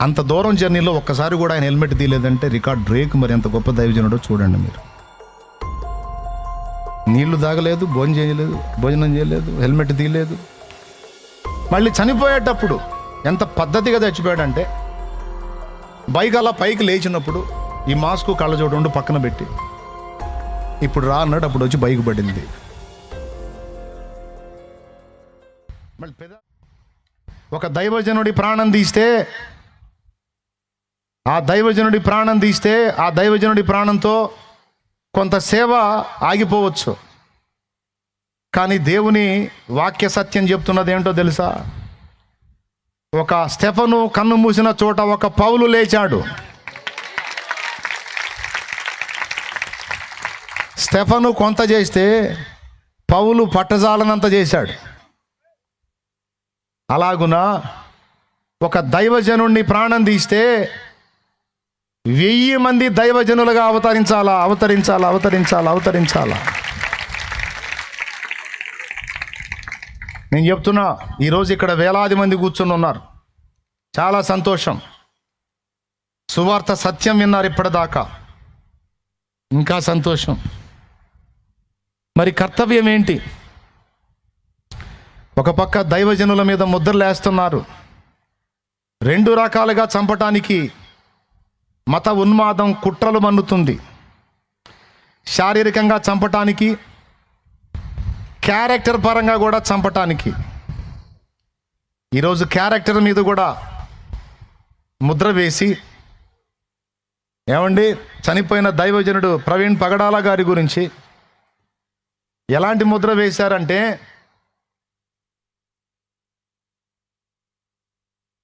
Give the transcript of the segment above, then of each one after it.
అంత దూరం జర్నీలో ఒక్కసారి కూడా ఆయన హెల్మెట్ తీయలేదంటే రికార్డ్ బ్రేక్ మరి ఎంత గొప్ప దైవజనుడో చూడండి మీరు. నీళ్ళు తాగలేదు భోజనం చేయలేదు భోజనం చేయలేదు హెల్మెట్ తీయలేదు. మళ్ళీ చనిపోయేటప్పుడు ఎంత పద్ధతిగా చచ్చిపోయాడంటే బైక్ అలా పైకి లేచినప్పుడు ఈ మాస్క్ కళ్ళజోడు పక్కన పెట్టి ఇప్పుడు రా అన్నాడు. అప్పుడు వచ్చి బైక్ పడింది. మళ్ళీ ఒక దైవజనుడి ప్రాణం తీస్తే ఆ దైవజనుడి ప్రాణం తీస్తే ఆ దైవజనుడి ప్రాణంతో కొంత సేవ ఆగిపోవచ్చు. కానీ దేవుని వాక్య సత్యం చెప్తున్నది ఏంటో తెలుసా? ఒక స్టెఫను కన్ను మూసిన చోట ఒక పౌలు లేచాడు. స్టెఫను కొంత చేస్తే పౌలు పట్టజాలనంత చేశాడు. అలాగున? ఒక దైవజనుణ్ణి ప్రాణం తీస్తే వెయ్యి మంది దైవజనులుగా అవతరించాలా? అవతరించాలా? అవతరించాలా? అవతరించాలా? నేను చెప్తున్నా ఈరోజు ఇక్కడ వేలాది మంది కూర్చొని ఉన్నారు. చాలా సంతోషం. సువార్త సత్యం విన్నారు ఇప్పటిదాకా. ఇంకా సంతోషం. మరి కర్తవ్యం ఏంటి? ఒక పక్క దైవజనుల మీద ముద్రలేస్తున్నారు. రెండు రకాలుగా చంపటానికి మత ఉన్మాదం కుట్రలు మన్నుతుంది. శారీరకంగా చంపటానికి క్యారెక్టర్ పరంగా కూడా చంపటానికి. ఈరోజు క్యారెక్టర్ మీద కూడా ముద్ర వేసి ఏమండి చనిపోయిన దైవజనుడు ప్రవీణ్ పగడాల గారి గురించి ఎలాంటి ముద్ర వేశారంటే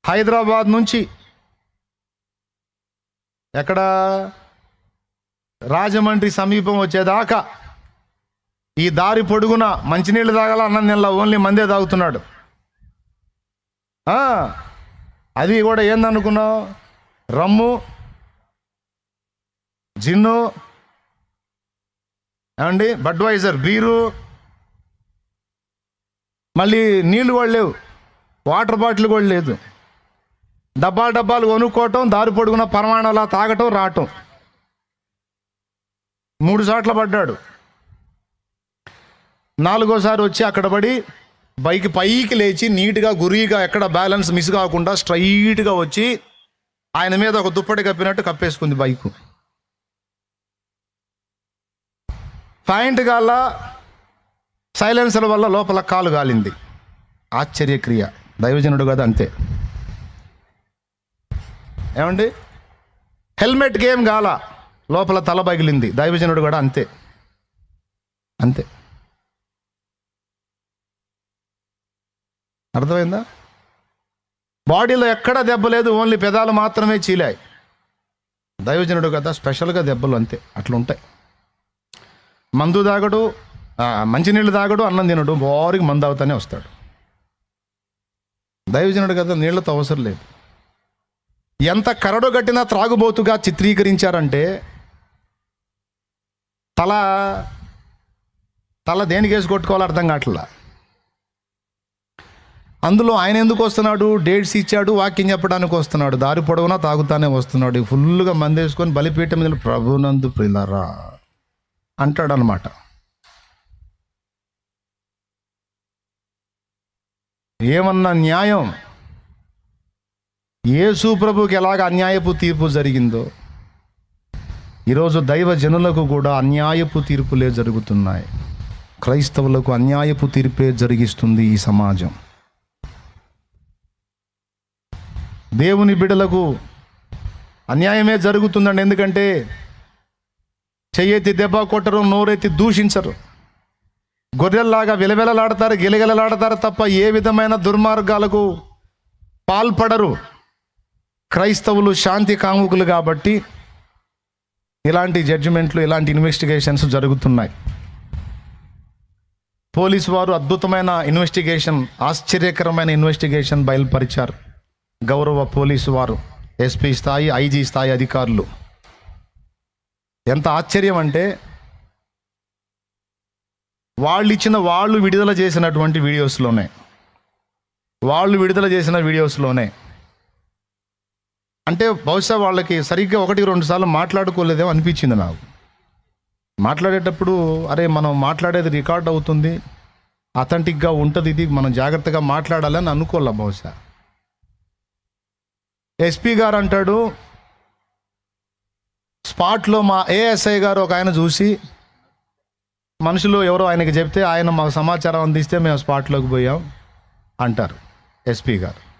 హైదరాబాద్ నుంచి ఎక్కడ? రాజమండ్రి సమీపం వచ్చేదాకా ఈ దారి పొడుగున మంచినీళ్ళు తాగాల? అన్నం నెల ఓన్లీ మందే తాగుతున్నాడు. అది కూడా ఏందనుకున్నావు? రమ్ము జిన్ను ఏమండి? బడ్వైజర్ బీరు మళ్ళీ నీళ్ళు కూడా లేవు. వాటర్ బాటిల్ కూడా లేదు. డబ్బాలు డబ్బాలు కొనుక్కోవటం దారి పొడుగున పరమాణాల తాగటం రావటం. మూడు సార్లు పడ్డాడు. నాలుగోసారి వచ్చి అక్కడ పడి బైక్ పైకి లేచి నీట్గా గురిగా ఎక్కడ బ్యాలెన్స్ మిస్ కాకుండా స్ట్రైట్గా వచ్చి ఆయన మీద ఒక దుప్పటి కప్పినట్టు కప్పేసుకుంది బైక్. పాయింట్ గాల సైలెన్సర్ వల్ల లోపల కాలు గాలింది. ఆశ్చర్యక్రియ. దైవజనుడు కదా అంతే. ఏమండి? హెల్మెట్ గేమ్ గాల లోపల తల పగిలింది. దైవజనుడు కూడా అంతే. అంతే. అర్థమైందా? బాడీలో ఎక్కడ దెబ్బ లేదు ఓన్లీ పెదాలు మాత్రమే చీలాయి. దైవజనుడు కదా స్పెషల్గా దెబ్బలు అంతే. అట్లా ఉంటాయి మందు తాగడు మంచినీళ్ళు తాగడు అన్నం తినడు బోరికి మందు అవుతానే వస్తాడు. దైవజనుడు కదా నీళ్ళతో అవసరం లేదు. ఎంత కరడుగట్టిన త్రాగుబోతుగా చిత్రీకరించారంటే తల తల దేనికి వేసి కొట్టుకోవాలో అర్థం కావట్లా? అందులో ఆయన ఎందుకు వస్తున్నాడు? డేట్స్ ఇచ్చాడు వాక్యం చెప్పడానికి వస్తున్నాడు. దారి పొడవునా తాగుతానే వస్తున్నాడు. ఫుల్గా మందేసుకొని బలిపీఠం మీద ప్రభునందు ప్రిలరా అంటాడు అనమాట ఏమన్నా న్యాయం? యేసు ప్రభుకి ఎలాగ అన్యాయపు తీర్పు జరిగిందో ఈరోజు దైవ జనులకు కూడా అన్యాయపు తీర్పులే జరుగుతున్నాయి. క్రైస్తవులకు అన్యాయపు తీర్పే జరిగిస్తుంది ఈ సమాజం. దేవుని బిడలకు అన్యాయమే జరుగుతుందండి. ఎందుకంటే చెయ్యెత్తి దెబ్బ కొట్టరు నోరెత్తి దూషించరు. గొర్రెల్లాగా విలవెలలాడతారు గిలగిలలాడతారు తప్ప ఏ విధమైన దుర్మార్గాలకు పాల్పడరు. క్రైస్తవులు శాంతి కాముకులు కాబట్టి ఇలాంటి జడ్జిమెంట్లు ఇలాంటి ఇన్వెస్టిగేషన్స్ జరుగుతున్నాయి. పోలీసు వారు అద్భుతమైన ఇన్వెస్టిగేషన్ ఆశ్చర్యకరమైన ఇన్వెస్టిగేషన్ బయలుపరిచారు. గౌరవ పోలీసు వారు ఎస్పీ స్థాయి ఐజీ స్థాయి అధికారులు. ఎంత ఆశ్చర్యం అంటే వాళ్ళు ఇచ్చిన వాళ్ళు విడుదల చేసినటువంటి వీడియోస్లోనే వాళ్ళు విడుదల చేసిన వీడియోస్లోనే అంటే బహుశా వాళ్ళకి సరిగ్గా ఒకటి రెండు సార్లు మాట్లాడుకోలేదేమో అనిపించింది నాకు. మాట్లాడేటప్పుడు అరే మనం మాట్లాడేది రికార్డ్ అవుతుంది అథెంటిక్గా ఉంటుంది ఇది మనం జాగ్రత్తగా మాట్లాడాలని అనుకోలే బహుశా. ఎస్పీ గారు అంటాడు స్పాట్లో మా ఏఎస్ఐ గారు ఒక ఆయన చూసి మనుషులు ఎవరో ఆయనకి చెప్తే ఆయన మాకు సమాచారం అందిస్తే మేము స్పాట్లోకి పోయాం అంటారు ఎస్పీ గారు.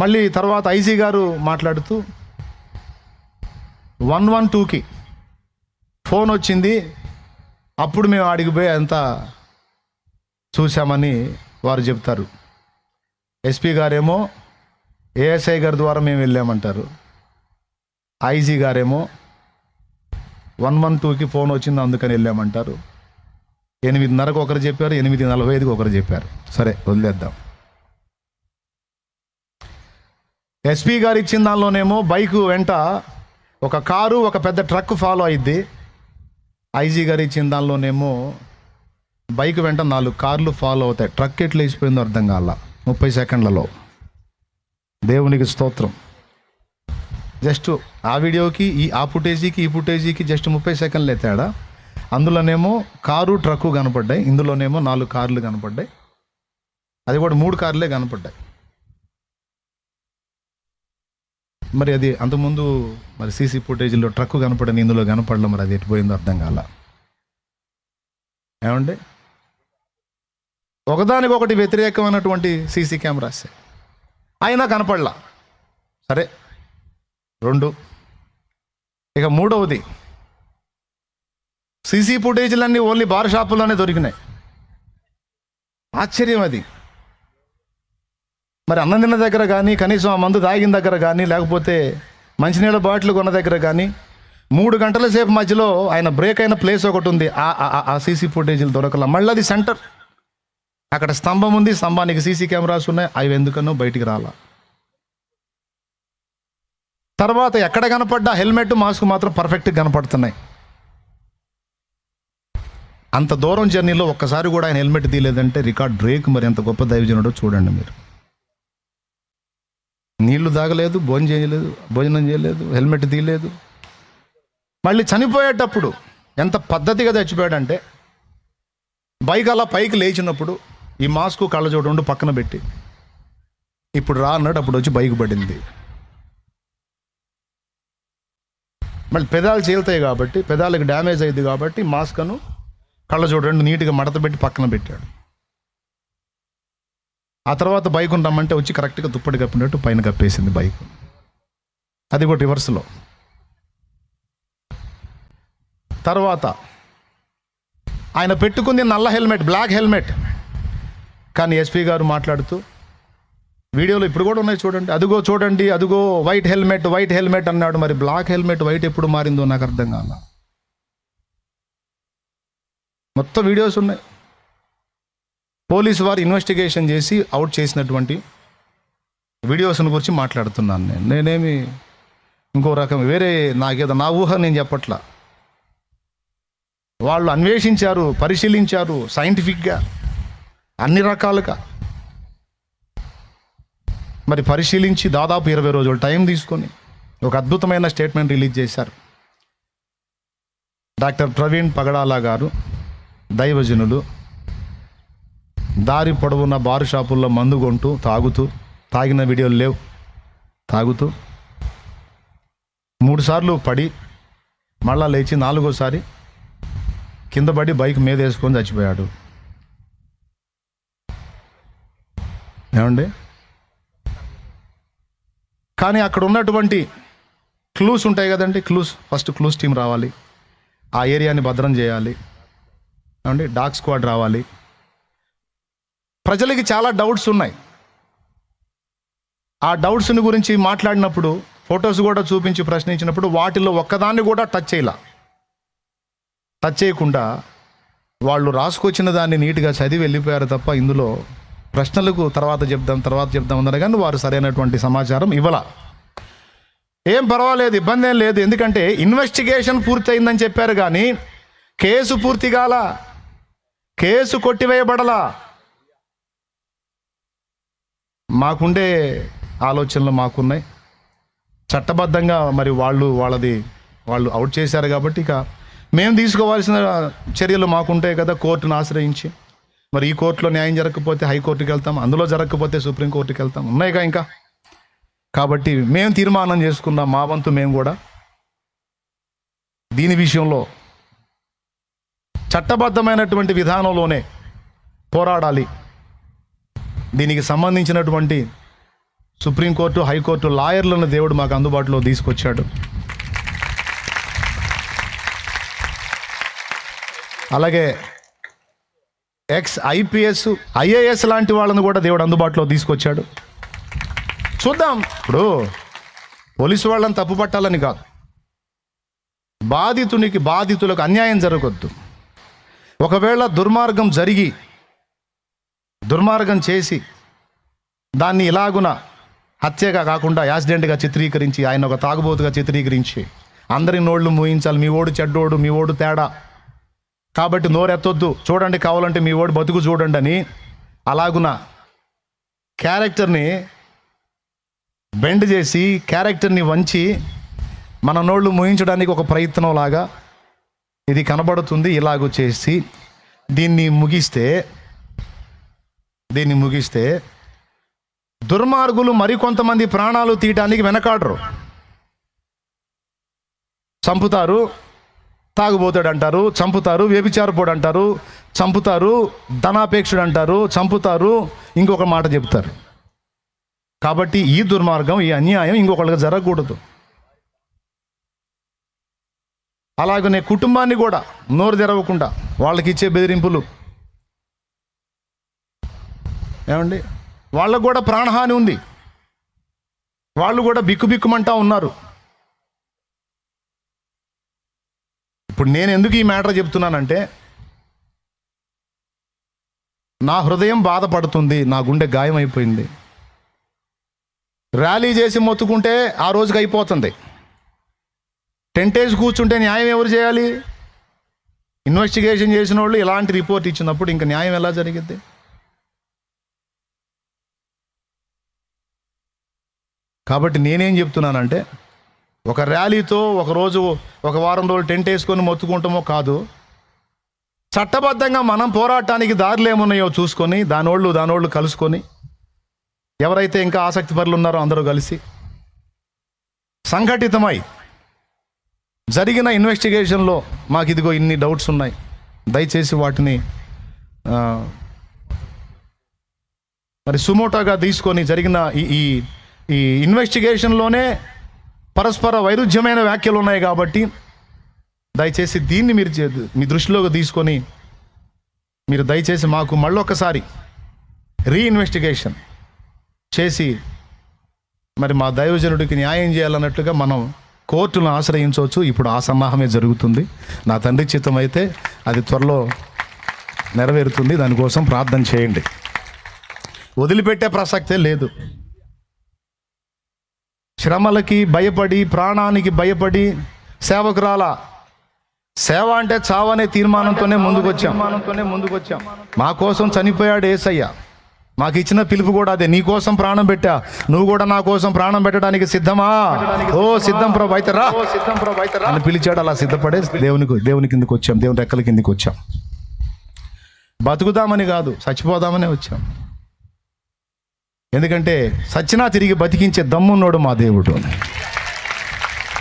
మళ్ళీ తర్వాత ఐజీ గారు మాట్లాడుతూ వన్ వన్ టూకి ఫోన్ వచ్చింది అప్పుడు మేము అడిగిపోయి అంతా చూసామని వారు చెప్తారు. ఎస్పీ గారేమో ఏఎస్ఐ గారి ద్వారా మేము వెళ్ళామంటారు. ఐజీ గారేమో వన్ వన్ టూకి ఫోన్ వచ్చింది అందుకని వెళ్ళామంటారు. ఎనిమిదిన్నరకు ఒకరు చెప్పారు ఎనిమిది నలభై ఐదుకి ఒకరు చెప్పారు. సరే వదిలేద్దాం. ఎస్పీ గారు ఇచ్చిన దానిలోనేమో బైక్ వెంట ఒక కారు ఒక పెద్ద ట్రక్ ఫాలో అయింది ఐజీ గారు ఇచ్చిన దానిలోనేమో బైక్ వెంట నాలుగు కార్లు ఫాలో అవుతాయి. ట్రక్ ఎట్లా వేసిపోయిందో అర్థం కాల? ముప్పై సెకండ్లలో. దేవునికి స్తోత్రం. జస్ట్ ఆ వీడియోకి ఈ ఆ ఫుటేజీకి ఈ ఫుటేజీకి జస్ట్ ముప్పై సెకండ్లే తేడా అందులోనేమో కారు ట్రక్కు కనపడ్డాయి. ఇందులోనేమో నాలుగు కార్లు కనపడ్డాయి. అది కూడా మూడు కార్లే కనపడ్డాయి. మరి అది అంతకుముందు మరి సీసీ ఫుటేజ్లో ట్రక్కు కనపడని ఇందులో కనపడలే మరి అది ఎట్టిపోయిందో అర్థం కాల? ఏమండి? ఒకదానికొకటి వ్యతిరేకమైనటువంటి సీసీ కెమెరాస్. అయినా కనపడలా? సరే. రెండు. ఇక మూడవది. సీసీ ఫుటేజ్లన్నీ ఓన్లీ బార్ షాపుల్లోనే దొరికినాయి. ఆశ్చర్యం అది మరి అన్నం తిన్న దగ్గర కానీ కనీసం ఆ మందు తాగిన దగ్గర కానీ లేకపోతే మంచినీళ్ళ బాటిల్ కొన్న దగ్గర కానీ మూడు గంటల సేపు మధ్యలో ఆయన బ్రేక్ అయిన ప్లేస్ ఒకటి ఉంది. ఆ- ఆ- సీసీ ఫుటేజీలు దొరకల. మళ్ళీ అది సెంటర్ అక్కడ స్తంభం ఉంది. స్తంభానికి సీసీ కెమెరాస్ ఉన్నాయి. అవి ఎందుకనో బయటికి రాలా. తర్వాత ఎక్కడ కనపడ్డా హెల్మెట్ మాస్క్ మాత్రం పర్ఫెక్ట్గా కనపడుతున్నాయి. అంత దూరం జర్నీలో ఒక్కసారి కూడా ఆయన హెల్మెట్ తీయలేదంటే రికార్డ్ బ్రేక్ మరి ఎంత గొప్ప దైవజనుడో చూడండి మీరు. నీళ్ళు తాగలేదు భోజనం చేయలేదు భోజనం చేయలేదు హెల్మెట్ తీయలేదు. మళ్ళీ చనిపోయేటప్పుడు ఎంత పద్ధతిగా చచ్చిపోయాడంటే బైక్ అలా పైకి లేచినప్పుడు ఈ మాస్క్ కళ్ళజోడు ఉండి పక్కన పెట్టి ఇప్పుడు రా అన్నాడు. అప్పుడు వచ్చి బైక్ పడింది. మళ్ళీ పెదాలు చీలుతాయి కాబట్టి పెదాలకు డ్యామేజ్ అయింది కాబట్టి మాస్క్ను కళ్ళజోడు రెండు నీట్గా మడత పెట్టి పక్కన పెట్టాడు. ఆ తర్వాత బైక్ రమ్మంటే వచ్చి కరెక్ట్గా దుప్పటి కప్పినట్టు పైన కప్పేసింది బైక్. అది కూడా రివర్స్లో. తర్వాత ఆయన పెట్టుకుంది నల్ల హెల్మెట్ బ్లాక్ హెల్మెట్. కానీ ఎస్పీ గారు మాట్లాడుతూ వీడియోలో ఇప్పుడు కూడా ఉన్నాయి చూడండి. అదిగో చూడండి అదిగో వైట్ హెల్మెట్ వైట్ హెల్మెట్ అన్నాడు. మరి బ్లాక్ హెల్మెట్ వైట్ ఎప్పుడు మారిందో నాకు అర్థం కాల. మొత్తం వీడియోస్ ఉన్నాయి. పోలీసు వారు ఇన్వెస్టిగేషన్ చేసి అవుట్ చేసినటువంటి వీడియోస్ని గురించి మాట్లాడుతున్నాను నేను. నేనేమి ఇంకో రకం వేరే నాకేదో నా ఊహ నేను చెప్పట్లా. వాళ్ళు అన్వేషించారు పరిశీలించారు సైంటిఫిక్గా అన్ని రకాలుగా. మరి పరిశీలించి దాదాపు ఇరవై రోజులు టైం తీసుకొని ఒక అద్భుతమైన స్టేట్మెంట్ రిలీజ్ చేశారు. డాక్టర్ ప్రవీణ్ పగడాలా గారు దైవజనులు దారి పొడవున బారు షాపుల్లో మందు కొంటూ తాగుతూ తాగిన వీడియోలు లేవు. తాగుతూ మూడుసార్లు పడి మళ్ళా లేచి నాలుగోసారి కింద పడి బైక్ మీద వేసుకొని చచ్చిపోయాడు. ఏమండి? కానీ అక్కడ ఉన్నటువంటి క్లూస్ ఉంటాయి కదండి క్లూస్. ఫస్ట్ క్లూస్ టీం రావాలి. ఆ ఏరియాని భద్రం చేయాలి. ఏమండి? డాగ్ స్క్వాడ్ రావాలి. ప్రజలకి చాలా డౌట్స్ ఉన్నాయి. ఆ డౌట్స్ని గురించి మాట్లాడినప్పుడు ఫొటోస్ కూడా చూపించి ప్రశ్నించినప్పుడు వాటిలో ఒక్కదాన్ని కూడా టచ్ చేయాల. టచ్ చేయకుండా వాళ్ళు రాసుకొచ్చిన దాన్ని నీట్గా చదివి వెళ్ళిపోయారు తప్ప ఇందులో ప్రశ్నలకు తర్వాత చెప్దాం తర్వాత చెప్దాం అన్నారు కానీ వారు సరైనటువంటి సమాచారం ఇవ్వాల. ఏం పర్వాలేదు ఇబ్బంది ఏం లేదు. ఎందుకంటే ఇన్వెస్టిగేషన్ పూర్తయిందని చెప్పారు కానీ కేసు పూర్తి కాల. కేసు కొట్టివేయబడలా. మాకుండే ఆలోచనలు మాకున్నాయి. చట్టబద్ధంగా మరి వాళ్ళు వాళ్ళది వాళ్ళు అవుట్ చేశారు కాబట్టి ఇక మేము తీసుకోవాల్సిన చర్యలు మాకుంటాయి కదా కోర్టును ఆశ్రయించి. మరి ఈ కోర్టులో న్యాయం జరగకపోతే హైకోర్టుకి వెళ్తాం అందులో జరగకపోతే సుప్రీంకోర్టుకి వెళ్తాం. ఉన్నాయిగా ఇంకా? కాబట్టి మేము తీర్మానం చేసుకున్నాం మా వంతు మేము కూడా. దీని విషయంలో చట్టబద్ధమైనటువంటి విధానంలోనే పోరాడాలి. దీనికి సంబంధించినటువంటి సుప్రీంకోర్టు హైకోర్టు లాయర్లను దేవుడు మాకు అందుబాటులో తీసుకొచ్చాడు. అలాగే ఎక్స్ ఐపీఎస్ ఐఏఎస్ లాంటి వాళ్ళని కూడా దేవుడు అందుబాటులో తీసుకొచ్చాడు. చూద్దాం. ఇప్పుడు పోలీసు వాళ్ళని తప్పు పట్టాలని కాదు. బాధితునికి బాధితులకు అన్యాయం జరగద్దు. ఒకవేళ దుర్మార్గం జరిగి దుర్మార్గం చేసి దాన్ని ఇలాగున హత్యగా కాకుండా యాక్సిడెంట్గా చిత్రీకరించి ఆయన ఒక తాగుబోతుగా చిత్రీకరించి అందరి నోళ్ళు మూయించాలి. మీ ఓడు చెడ్డోడు మీ ఓడు తేడా. కాబట్టి నోరెత్తొద్దు. చూడండి కావాలంటే మీ ఓడు బతుకు చూడండి అని అలాగున క్యారెక్టర్ని బెండ్ చేసి క్యారెక్టర్ని వంచి మన నోళ్ళు ముయించడానికి ఒక ప్రయత్నంలాగా ఇది కనబడుతుంది. ఇలాగ చేసి దీన్ని ముగిస్తే దీన్ని ముగిస్తే దుర్మార్గులు మరికొంతమంది ప్రాణాలు తీయటానికి వెనకాడరు. చంపుతారు తాగుబోతాడు అంటారు చంపుతారు వ్యభిచారపోడు అంటారు చంపుతారు ధనాపేక్షుడు అంటారు చంపుతారు ఇంకొక మాట చెప్తారు. కాబట్టి ఈ దుర్మార్గం ఈ అన్యాయం ఇంకొకళ్ళకి జరగకూడదు. అలాగనే కుటుంబాన్ని కూడా నోరు తెరవకుండా వాళ్ళకి ఇచ్చే బెదిరింపులు ఏమండి? వాళ్ళకు కూడా ప్రాణహాని ఉంది. వాళ్ళు కూడా బిక్కుబిక్కుమంటా ఉన్నారు. ఇప్పుడు నేను ఎందుకు ఈ మ్యాటర్ చెప్తున్నానంటే నా హృదయం బాధపడుతుంది నా గుండె అయిపోయింది ర్యాలీ చేసి మొత్తుకుంటే ఆ రోజుకి అయిపోతుంది. టెంటేజ్ కూర్చుంటే న్యాయం ఎవరు చేయాలి? ఇన్వెస్టిగేషన్ చేసిన వాళ్ళు ఇలాంటి రిపోర్ట్ ఇచ్చినప్పుడు ఇంకా న్యాయం ఎలా జరిగింది కాబట్టి నేనేం చెప్తున్నానంటే ఒక ర్యాలీతో ఒకరోజు ఒక వారం రోజులు టెంట్ వేసుకొని మొత్తుకుంటామో కాదు చట్టబద్ధంగా మనం పోరాటానికి దారులు ఏమున్నాయో చూసుకొని దానోళ్ళు దానోళ్ళు కలుసుకొని ఎవరైతే ఇంకా ఆసక్తి పరులు ఉన్నారో అందరూ కలిసి సంఘటితమై జరిగిన ఇన్వెస్టిగేషన్లో మాకు ఇదిగో ఇన్ని డౌట్స్ ఉన్నాయి. దయచేసి వాటిని మరి సుమోటోగా తీసుకొని జరిగిన ఈ ఈ ఇన్వెస్టిగేషన్లోనే పరస్పర వైరుధ్యమైన వ్యాఖ్యలు ఉన్నాయి కాబట్టి దయచేసి దీన్ని మీరు మీ దృష్టిలోకి తీసుకొని మీరు దయచేసి మాకు మళ్ళొకసారి రీఇన్వెస్టిగేషన్ చేసి మరి మా దైవజనుడికి న్యాయం చేయాలన్నట్లుగా మనం కోర్టును ఆశ్రయించవచ్చు. ఇప్పుడు ఆ సన్నాహమే జరుగుతుంది. నా తండ్రి చిత్తం అయితే అది త్వరలో నెరవేరుతుంది. దానికోసం ప్రార్థన చేయండి. వదిలిపెట్టే ప్రసక్తే లేదు. శ్రమలకి భయపడి ప్రాణానికి భయపడి సేవకురాల సేవ అంటే చావనే తీర్మానంతోనే ముందుకొచ్చాం. ముందుకొచ్చాం మా కోసం చనిపోయాడు ఏసయ్య. మాకు ఇచ్చిన పిలుపు కూడా అదే. నీ కోసం ప్రాణం పెట్టా. నువ్వు కూడా నా కోసం ప్రాణం పెట్టడానికి సిద్ధమా? ఓ సిద్ధం ప్రభు అయితే రా. సిద్ధం ప్రభు అయితే అని పిలిచాడు అలా సిద్ధపడే దేవునికి దేవుని కిందకి వచ్చాం. దేవుని రెక్కల కిందకి వచ్చాం. బతుకుదామని కాదు చచ్చిపోదామనే వచ్చాం. ఎందుకంటే సచ్చినా తిరిగి బతికించే దమ్మున్నోడు మా దేవుడు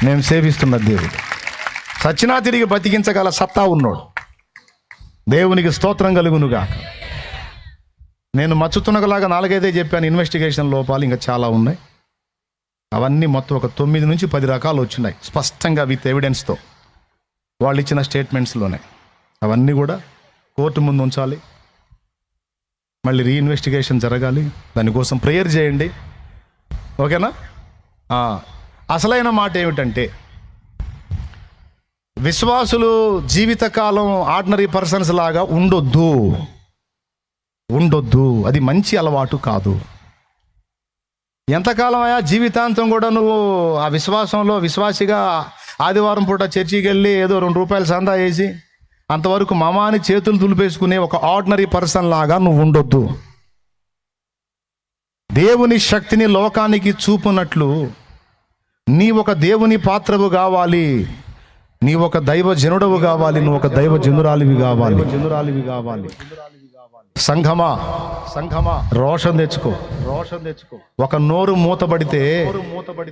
మేము సేవిస్తున్న దేవుడు. సచ్చినా తిరిగి బతికించగల సత్తా ఉన్నోడు. దేవునికి స్తోత్రం కలుగునుగా నేను మచ్చుతునగలాగా నాలుగైదే చెప్పాను ఇన్వెస్టిగేషన్ లోపాలు ఇంకా చాలా ఉన్నాయి. అవన్నీ మొత్తం ఒక తొమ్మిది నుంచి పది రకాలు వచ్చినాయి స్పష్టంగా విత్ ఎవిడెన్స్తో వాళ్ళు ఇచ్చిన స్టేట్మెంట్స్లోనే అవన్నీ కూడా కోర్టు ముందు ఉంచాలి మళ్ళీ రీఇన్వెస్టిగేషన్ జరగాలి. దానికోసం ప్రేయర్ చేయండి. ఓకేనా? అసలైన మాట ఏమిటంటే విశ్వాసులు జీవితకాలం ఆర్డినరీ పర్సన్స్ లాగా ఉండొద్దు. ఉండొద్దు. అది మంచి అలవాటు కాదు. ఎంతకాలం అయ్యా జీవితాంతం కూడా నువ్వు ఆ విశ్వాసంలో విశ్వాసిగా ఆదివారం పూట చర్చికి వెళ్ళి ఏదో రెండు రూపాయలు సందా వేసి అంతవరకు మమాని చేతులు దులిపేసుకునే ఒక ఆర్డినరీ పర్సన్ లాగా నువ్వు ఉండొద్దు. దేవుని శక్తిని లోకానికి చూపునట్లు నీ ఒక దేవుని పాత్రవు కావాలి నీ ఒక దైవ జనుడవు కావాలి నువ్వు ఒక దైవ జనురాలివి కావాలి జనురాలివి కావాలి. సంఘమా? సంఘమా? రోషం తెచ్చుకో. రోషం తెచ్చుకో. ఒక నోరు మూతబడితే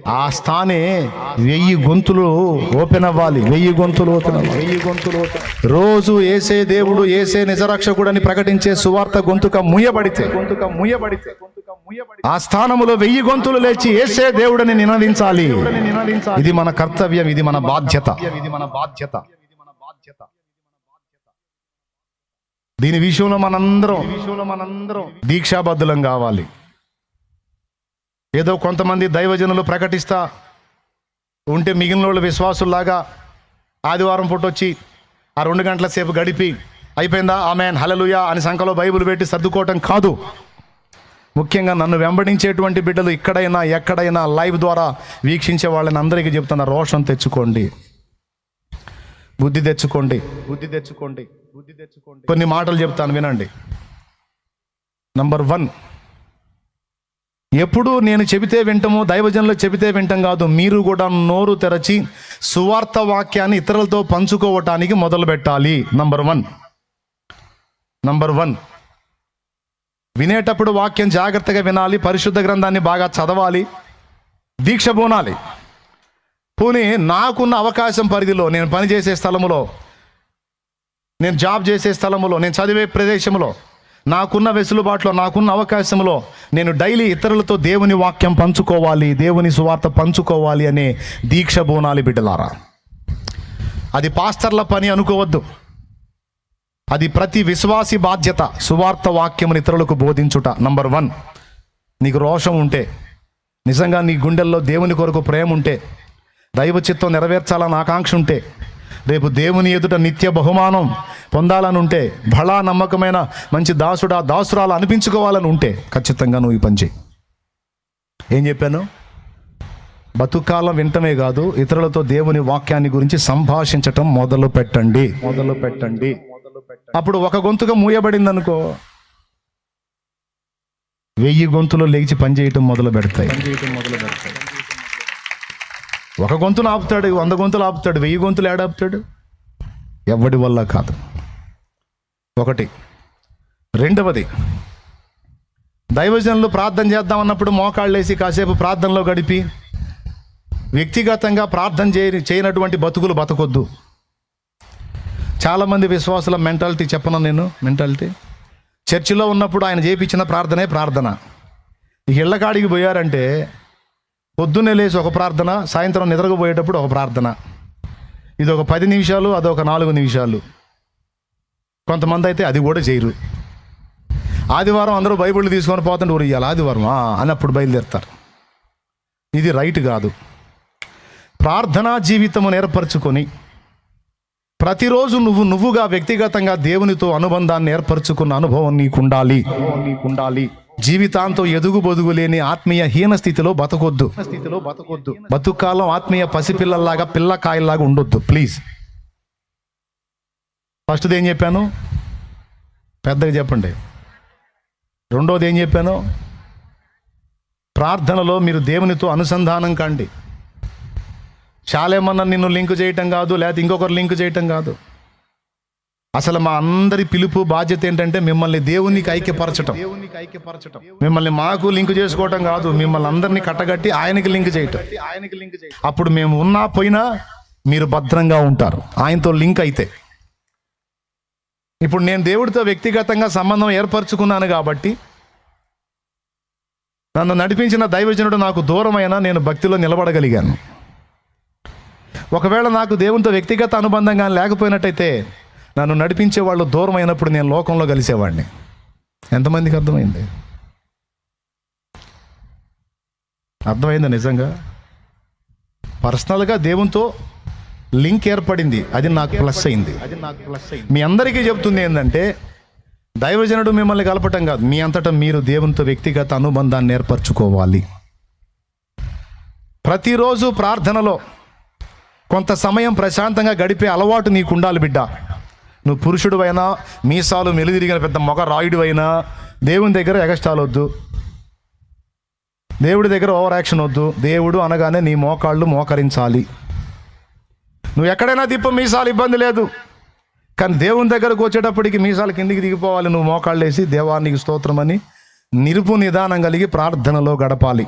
ఆ స్థానే వెయ్యి గొంతులు ఓపెన్ అవ్వాలి. వెయ్యి గొంతులు ఓపెన్. వెయ్యి గొంతులు. రోజు ఏసే దేవుడు ఏసే నిజరక్షకుడని ప్రకటించే సువార్త గొంతుక ముయ్యబడితే గొంతుక ముయ్యబడితే ఆ స్థానములో వెయ్యి గొంతులు లేచి ఏసే దేవుడని నినదించాలి. ఇది మన కర్తవ్యం ఇది మన బాధ్యత. ఇది మన బాధ్యత. దీని విషయంలో మనందరం విషయంలో మనందరం దీక్షాబద్ధులం కావాలి. ఏదో కొంతమంది దైవజనులు ప్రకటిస్తా ఉంటే మిగిలిన వాళ్ళు విశ్వాసుల్లాగా ఆదివారం పూట వచ్చి ఆ రెండు గంటల సేపు గడిపి అయిపోయిందా? ఆమెన్ హలలుయా అని సంఖలో బైబిల్ పెట్టి సర్దుకోవటం కాదు. ముఖ్యంగా నన్ను వెంబడించేటువంటి బిడ్డలు ఇక్కడైనా ఎక్కడైనా లైవ్ ద్వారా వీక్షించే వాళ్ళని అందరికీ చెప్తున్న రోషం తెచ్చుకోండి. బుద్ధి తెచ్చుకోండి. బుద్ధి తెచ్చుకోండి బుద్ధి తెచ్చుకోండి కొన్ని మాటలు చెప్తాను వినండి. నంబర్ వన్ ఎప్పుడు నేను చెబితే వింటము దైవజనులు చెబితే వింటాం కాదు. మీరు కూడా నోరు తెరచి సువార్త వాక్యాన్ని ఇతరులతో పంచుకోవటానికి మొదలు పెట్టాలి. నంబర్ వన్ నంబర్ వన్ వినేటప్పుడు వాక్యం జాగ్రత్తగా వినాలి పరిశుద్ధ గ్రంథాన్ని బాగా చదవాలి దీక్ష పోనాలి. పోనీ నాకున్న అవకాశం పరిధిలో నేను పనిచేసే స్థలములో నేను జాబ్ చేసే స్థలములో నేను చదివే ప్రదేశంలో నాకున్న వెసులుబాటులో నాకున్న అవకాశంలో నేను డైలీ ఇతరులతో దేవుని వాక్యం పంచుకోవాలి దేవుని సువార్త పంచుకోవాలి అనే దీక్ష బోనాలి బిడ్డలారా. అది పాస్టర్ల పని అనుకోవద్దు. అది ప్రతి విశ్వాసి బాధ్యత సువార్త వాక్యముని ఇతరులకు బోధించుట. నంబర్ వన్ నీకు రోషం ఉంటే నిజంగా నీ గుండెల్లో దేవుని కొరకు ప్రేమ ఉంటే దైవ చిత్తం నెరవేర్చాలని ఆకాంక్ష ఉంటే రేపు దేవుని ఎదుట నిత్య బహుమానం పొందాలని ఉంటే బలా నమ్మకమైన మంచి దాసుడా దాసురాలు అనిపించుకోవాలని ఉంటే ఖచ్చితంగా నువ్వు ఈ పని చేయి. ఏం చెప్పాను? బతుకాలం వింటమే కాదు ఇతరులతో దేవుని వాక్యాన్ని గురించి సంభాషించటం మొదలు పెట్టండి. మొదలు పెట్టండి. అప్పుడు ఒక గొంతుగా మూయబడింది అనుకో వెయ్యి గొంతులు లేచి పనిచేయటం మొదలు పెడతాయి. మొదలు పెడతాయి. ఒక గొంతును ఆపుతాడు వంద గొంతులు ఆపుతాడు వెయ్యి గొంతులు ఏడాపుతాడు ఎవడి వల్ల కాదు. ఒకటి. రెండవది దైవజనులు ప్రార్థన చేద్దాం అన్నప్పుడు మోకాళ్ళేసి కాసేపు ప్రార్థనలో గడిపి వ్యక్తిగతంగా ప్రార్థన చేయ చేయనటువంటి బతుకులు బతకొద్దు. చాలామంది విశ్వాసుల మెంటాలిటీ చెప్పను నేను మెంటాలిటీ. చర్చిలో ఉన్నప్పుడు ఆయన చేయించిన ప్రార్థనే ప్రార్థన. ఇళ్ళకాడికి పోయారంటే పొద్దున్నే లేచి ఒక ప్రార్థన సాయంత్రం నిద్రపోయేటప్పుడు ఒక ప్రార్థన. ఇది ఒక పది నిమిషాలు అదొక నాలుగు నిమిషాలు. కొంతమంది అయితే అది కూడా చేయరు. ఆదివారం అందరూ బైబిల్ తీసుకొని పోతుంటే ఊరు ఇవ్వాలి ఆదివారం అన్నప్పుడు బయలుదేరుతారు. ఇది రైట్ కాదు. ప్రార్థనా జీవితము ఏర్పరచుకొని ప్రతిరోజు నువ్వు నువ్వుగా వ్యక్తిగతంగా దేవునితో అనుబంధాన్ని ఏర్పరచుకున్న అనుభవం నీకుండాలి. నీకుండాలి. జీవితాంతం ఎదుగు బొదుగు లేని ఆత్మీయ హీన స్థితిలో బతకొద్దు. స్థితిలో బతకొద్దు బతుకాలం ఆత్మీయ పసిపిల్లల్లాగా పిల్లకాయల్లాగా ఉండొద్దు. ప్లీజ్ ఫస్ట్ది ఏం చెప్పాను? పెద్దగా చెప్పండి. రెండోది ఏం చెప్పాను? ప్రార్థనలో మీరు దేవునితో అనుసంధానం కండి. చాలేమన్నా నిన్ను లింక్ చేయటం కాదు లేకపోతే ఇంకొకరు లింక్ చేయటం కాదు. అసలు మా అందరి పిలుపు బాధ్యత ఏంటంటే మిమ్మల్ని దేవునికి ఐక్యపరచటం. దేవునికి ఐక్యపరచటం. మిమ్మల్ని మాకు లింక్ చేసుకోవటం కాదు మిమ్మల్ని అందరినీ కట్టగట్టి ఆయనకి లింక్ చేయటం. ఆయనకి లింక్ చేయటం. అప్పుడు మేము ఉన్నా పోయినా మీరు భద్రంగా ఉంటారు. ఆయనతో లింక్ అయితే. ఇప్పుడు నేను దేవుడితో వ్యక్తిగతంగా సంబంధం ఏర్పరచుకున్నాను కాబట్టి నన్ను నడిపించిన దైవజనుడు నాకు దూరమైన నేను భక్తిలో నిలబడగలిగాను. ఒకవేళ నాకు దేవునితో వ్యక్తిగత అనుబంధంగా లేకపోయినట్టయితే నన్ను నడిపించే వాళ్ళు దూరమైనప్పుడు నేను లోకంలో కలిసేవాడిని. ఎంతమందికి అర్థమైంది? అర్థమైంది నిజంగా? పర్సనల్గా దేవునితో లింక్ ఏర్పడింది. అది నాకు ప్లస్ అయింది. అది నాకు ప్లస్ అయింది మీ అందరికీ చెప్తుంది ఏంటంటే దైవజనుడు మిమ్మల్ని కలపటం కాదు. మీ అంతటా మీరు దేవునితో వ్యక్తిగత అనుబంధాన్ని ఏర్పరచుకోవాలి. ప్రతిరోజు ప్రార్థనలో కొంత సమయం ప్రశాంతంగా గడిపే అలవాటు నీకు ఉండాలి బిడ్డ. నువ్వు పురుషుడు అయినా మీసాలు మెలిదిరిగిన పెద్ద మొగ రాయుడు అయినా దేవుని దగ్గర ఎగస్టాలొద్దు దేవుడి దగ్గర ఓవర్ యాక్షన్ వద్దు. దేవుడు అనగానే నీ మోకాళ్ళు మోకరించాలి. నువ్వు ఎక్కడైనా దిప్ప మీసాలు ఇబ్బంది లేదు. కానీ దేవుని దగ్గరకు వచ్చేటప్పటికి మీసాలు కిందికి దిగిపోవాలి. నువ్వు మోకాళ్ళు వేసి దేవానికి స్తోత్రమని నిరుపు నిదానం కలిగి ప్రార్థనలో గడపాలి.